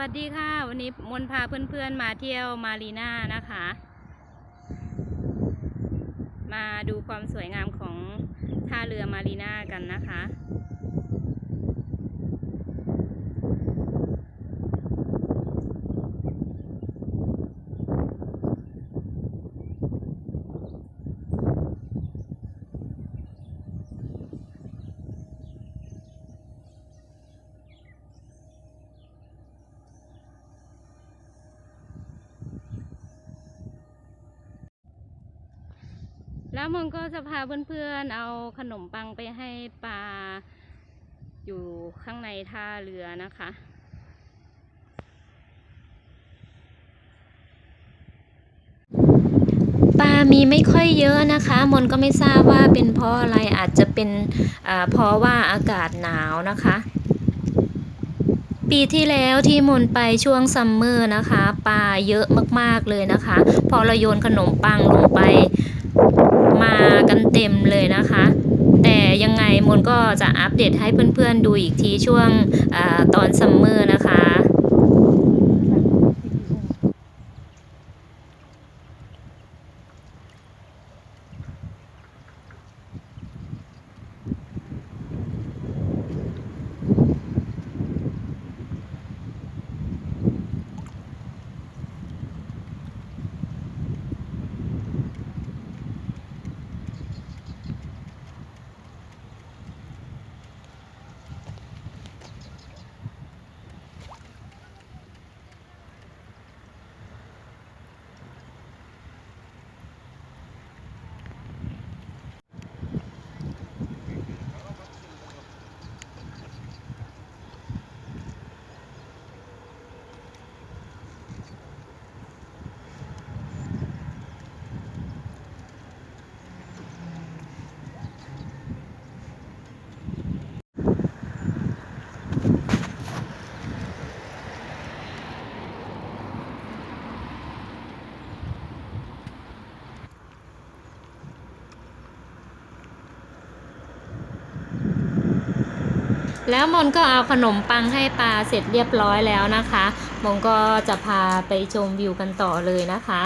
วัสดีค่ะ วันนี้มนพาเพื่อนๆมาเที่ยวมารีน่านะคะ มาดูความสวยงามของท่าเรือมารีน่ากันนะคะ แล้วมนก็จะพาเพื่อนๆเอาขนมปังไปให้ปลาอยู่ข้างในท่าเรือนะคะ ปลามีไม่ค่อยเยอะนะคะ มนก็ไม่ทราบว่าเป็นเพราะอะไรอาจจะเป็นเพราะว่าอากาศหนาวนะคะ ปีที่แล้วที่มนไปช่วงซัมเมอร์นะคะ ปลาเยอะมากๆเลยนะคะ พอเราโยนขนมปังลงไป มากันเต็มเลยนะคะ แต่ยังไงมนก็จะอัปเดตให้เพื่อนๆดูอีกทีช่วงอตอนซัมเมอร์นะคะ แล้วมนก็เอาขนมปังให้ปลาเสร็จเรียบร้อยแล้วนะคะ มนก็จะพาไปชมวิวกันต่อเลยนะคะ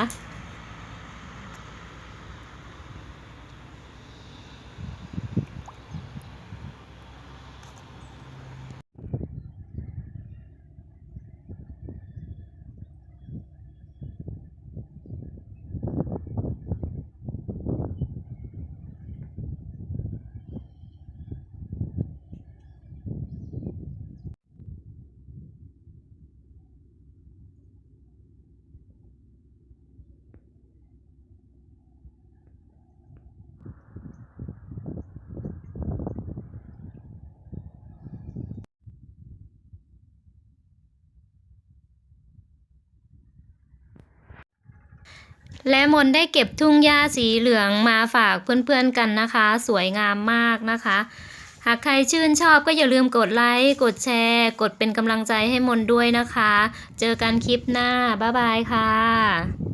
และมนได้เก็บทุ่งหญ้าสีเหลืองมาฝากเพื่อนๆกันนะคะ สวยงามมากนะคะ หากใครชื่นชอบก็อย่าลืมกดไลค์ กดแชร์ กดเป็นกำลังใจให้มนด้วยนะคะ เจอกันคลิปหน้า บ๊ายบายค่ะ